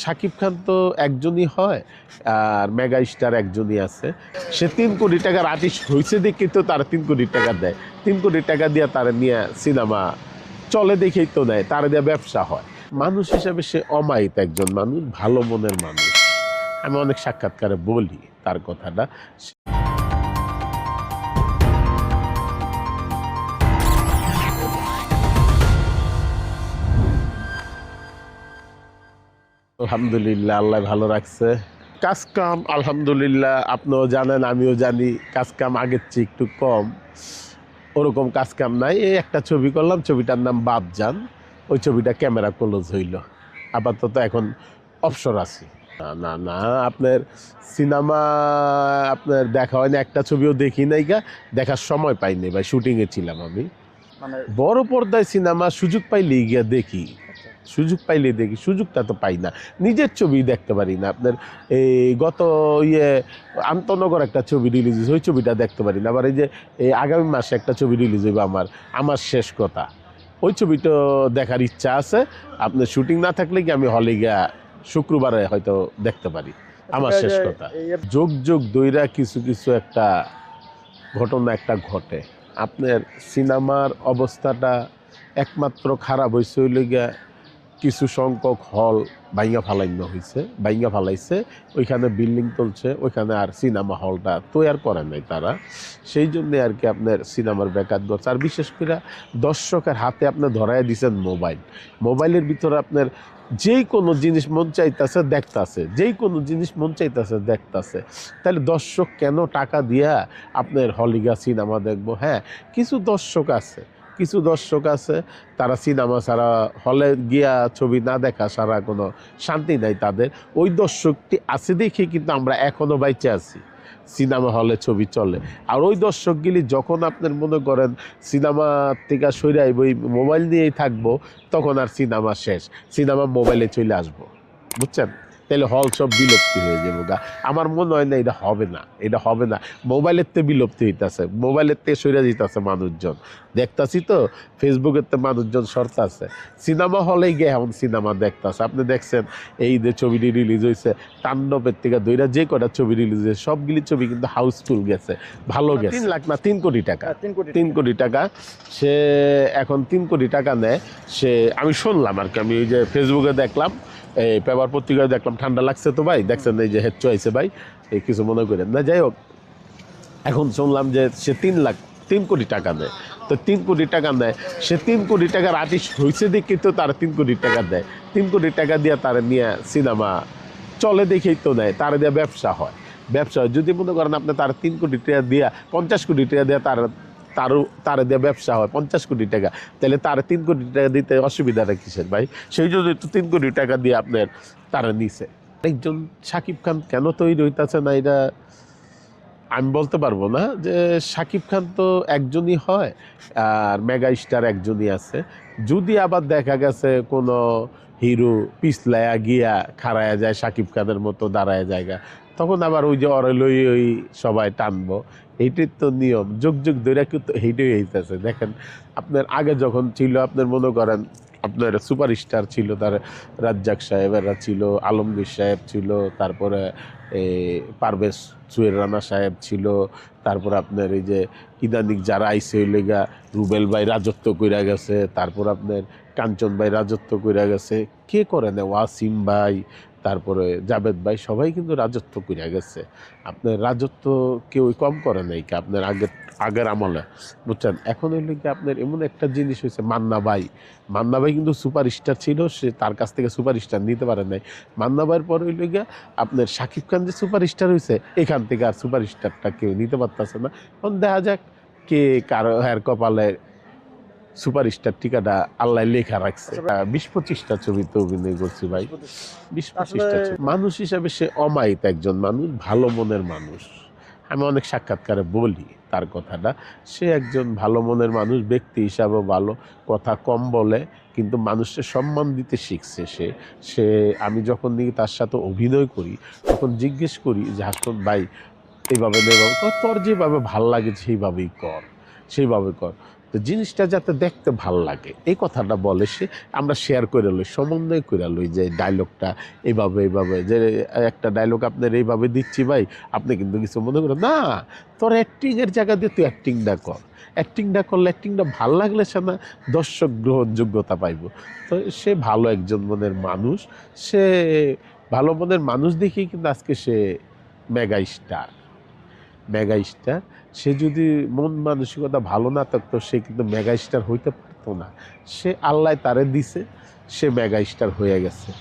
শাকিব খান তো একজনই হয়, আর মেগা স্টার একজনই আছে। সে তিন কোটি টাকার আর্টিস্ট হয়েছে দেখি তো তারা তিন কোটি টাকা দেয়। তিন কোটি টাকা দিয়ে তারা নিয়ে সিনেমা চলে দেখেই তো নেয়, তারা দিয়ে ব্যবসা হয়। মানুষ হিসাবে সে অমায়িত একজন মানুষ, ভালো মনের মানুষ। আমি অনেক সাক্ষাৎকারে বলি তার কথাটা। আলহামদুলিল্লাহ আল্লাহ ভালো রাখছে। কাজ কাম আলহামদুলিল্লাহ আপনিও জানেন আমিও জানি কাজ কাম আগের চেয়ে একটু কম। ওরকম কাজ কাম নাই। এই একটা ছবি করলাম ছবিটার নাম বাপজান। ওই ছবিটা ক্যামেরা ক্লোজ হইল। আপাতত এখন অবসর আছি। না না না আপনার সিনেমা আপনার দেখা হয়নি একটা ছবিও দেখি নাই গা। দেখার সময় পাইনি ভাই শুটিংয়ে ছিলাম আমি। মানে বড় পর্দায় সিনেমা সুযোগ পাইলেই গিয়া দেখি। সুযোগ পাইলে দেখি সুযোগটা তো পাই না। নিজের ছবি দেখতে পারি না আপনার। এই গত ইয়ে আন্তনগর একটা ছবি রিলিজ হয়েছে ওই ছবিটা দেখতে পারি না। আবার এই যে এই আগামী মাসে একটা ছবি রিলিজ হইবে আমার আমার শেষ কথা। ওই ছবিটা দেখার ইচ্ছা আছে। আপনার শুটিং না থাকলে কি আমি হলে গিয়া শুক্রবারে হয়তো দেখতে পারি। আমার শেষ কথা। যোগ যোগ দইরা কিছু কিছু একটা ঘটনা একটা ঘটে। আপনার সিনেমার অবস্থাটা একমাত্র খারাপ হয়েছে হইলে গিয়া কিছু সংখ্যক হল বাইঙ্গা ফালাইন্য হয়েছে বাইঙ্গা ফালাইছে, ওইখানে বিল্ডিং তুলছে, ওইখানে আর সিনেমা হলটা তৈয়ার করে নাই তারা। সেই জন্য আর কি আপনার সিনেমার ব্যাঘাত ঘটছে আর বিশেষ করে দর্শকের হাতে আপনি ধরাই দিছেন মোবাইল মোবাইলের ভিতরে আপনার যেই কোনো জিনিস মন চাইতেছে, দেখতাছে। যেই কোনো জিনিস মন চাইতেছে, দেখতাছে। তাহলে দর্শক কেন টাকা দিয়া আপনার হলিগা সিনেমা দেখব? হ্যাঁ কিছু দর্শক আছে। কিছু দর্শক আছে, তারা সিনেমা ছাড়া হলে গিয়া ছবি না দেখা ছাড়া কোনো শান্তি নাই তাদের। ওই দর্শকটি আছে দেখে, কিন্তু আমরা এখনও বাইচে আছি। সিনেমা হলে ছবি চলে। আর ওই দর্শকগুলি যখন আপনার মনে করেন সিনেমা থেকে সরে আইব ওই মোবাইল নিয়েই থাকব, তখন আর সিনেমা শেষ। সিনেমা মোবাইলে চলে আসব। বুঝছেন? তাহলে হল সব বিলুপ্তি হয়ে যাব গা। আমার মনে হয় না এটা হবে না এটা হবে না। মোবাইলের তে বিলুপ্তি হইতেছে মোবাইলের তে সরে যেতেছে মানুষজন। দেখতাছি তো ফেসবুকের তে মানুষজন সরতে আছে সিনেমা হলেই গিয়ে এমন সিনেমা দেখতাছে। আপনি দেখছেন এই যে ছবিটি রিলিজ হয়েছে তাণ্ডবের থেকে দইরা যে কটা ছবি রিলিজ হয়েছে সবগুলি ছবি কিন্তু হাউসফুল গেছে ভালো গেছে। তিন লাখ না তিন কোটি টাকা। তিন কোটি টাকা। সে এখন তিন কোটি টাকা নেয়। সে আমি শুনলাম আর কি আমি ওই যে ফেসবুকে দেখলাম এই পেপার পত্রিকায় দেখলাম, ঠান্ডা লাগছে তো ভাই, দেখছেন এই যে হেড চয়েছে ভাই, এই কিছু মনে করেন না। যাই হোক, এখন শুনলাম যে সে তিন লাখ, তিন কোটি টাকা দেয়। তো তিন কোটি টাকা নেয় সে তিন কোটি টাকার আর্টিস্ট হয়েছে দেখে তো তার তিন কোটি টাকা দেয়। তিন কোটি টাকা দিয়ে তার নিয়ে সিনেমা চলে দেখেই তো নেয় তার দিয়ে ব্যবসা হয়। ব্যবসা হয়, যদি মনে করেন আপনি তার তিন কোটি টাকা দিয়া, পঞ্চাশ কোটি টাকা দিয়ে তার তারও তার দিয়ে ব্যবসা হয়, পঞ্চাশ কোটি টাকা। তাহলে তার তিন কোটি টাকা দিতে অসুবিধাটা কিসের ভাই? সেই জন্য তো তিন কোটি টাকা দিয়ে আপনার তারা নিছে। একজন সাকিব খান কেন তৈরি হইতাছে না এটা আমি বলতে পারব না যে সাকিব খান তো একজনই হয়, আর মেগা স্টার একজনই আছে। যদি আবার দেখা গেছে কোনো হিরো পিছলায়া গিয়া খাড়ায়া যায় সাকিব খানের মতো দাঁড়ায় জায়গা, তখন আবার ওই যে অরেলই ওই সবাই টানবো। এইটাই তো নিয়ম। যুগ যুগ ধরে কিন্তু এইটাই হইতেছে। দেখেন, আপনার আগে যখন ছিল, আপনার মনে করেন, আপনার সুপারস্টার ছিল তার রাজ্জাক সাহেবেরা ছিল, আলমগীর সাহেব ছিল, তারপরে পারভেজ সুয়ের রানা সাহেব ছিল, তারপর আপনার এই যে ইদানিক যারা আইসে হইলে গা রুবেল ভাই রাজত্ব কইরা গেছে, তারপর আপনার কাঞ্চন ভাই রাজত্ব কইরা গেছে। কে করে না ওয়াসিম ভাই তারপরে জাবেদ ভাই সবাই কিন্তু রাজত্ব কইরা গেছে। আপনার রাজত্ব কেউ কম করে নাই কি? আপনার আগের আগের আমলে, বুঝছেন? এখন হইলে কি আপনার এমন একটা জিনিস হয়েছে মান্না ভাই। মান্না ভাই কিন্তু সুপারস্টার ছিল, সে তার কাছ থেকে সুপারস্টার নিতে পারে নাই। মান্না ভাইয়ের পর হইলে গিয়া আপনার শাকিব খান যে সুপারস্টার হয়েছে এখান থেকে আর সুপারস্টারটা কেউ নিতে পারতেছে না। এখন দেখা যাক কে কারও, হ্যার কপালে সুপারস্টার টিকাটা আল্লাহ লেখা রাখছে। আচ্ছা বিশ পঁচিশটা ছবিতে অভিনয় করছি ভাই। বিশ পঁচিশটা। মানুষ হিসাবে সে অমায়িত একজন মানুষ ভালো মনের মানুষ। আমি অনেক সাক্ষাৎকারে বলি তার কথাটা। সে একজন ভালো মনের মানুষ ব্যক্তি হিসাবে ভালো কথা কম বলে কিন্তু মানুষের সম্মান দিতে শিখছে সে। সে আমি যখন নিয়ে তার সাথে অভিনয় করি তখন জিজ্ঞেস করি যে হাসন ভাই এইভাবে নেব তোর যেভাবে ভালো লাগে সেইভাবেই কর সেইভাবে কর। তো জিনিসটা যাতে দেখতে ভালো লাগে। এই কথাটা বলে সে, আমরা শেয়ার করে লই, সমন্বয় করে লই যে ডায়লগটা এইভাবে এইভাবে যে একটা ডায়লগ আপনার এইভাবে দিচ্ছি ভাই, আপনি কিন্তু কিছু মনে করেন, না, তোর অ্যাক্টিংয়ের জায়গা দিয়ে তুই অ্যাক্টিংটা কর। অ্যাক্টিংটা করলে অ্যাক্টিংটা ভালো লাগলে সে না দর্শক গ্রহণযোগ্যতা পাইব। তো সে ভালো একজন মনের মানুষ। সে, ভালো মনের মানুষ দেখেই কিন্তু আজকে সে মেগা স্টার মেগা স্টার সে যদি মন মানসিকতা ভালো না থাকতো, সে কিন্তু মেগা স্টার হইতে পারতো না। সে আল্লাহ তারে দিছে, সে মেগা স্টার হয়ে গেছে।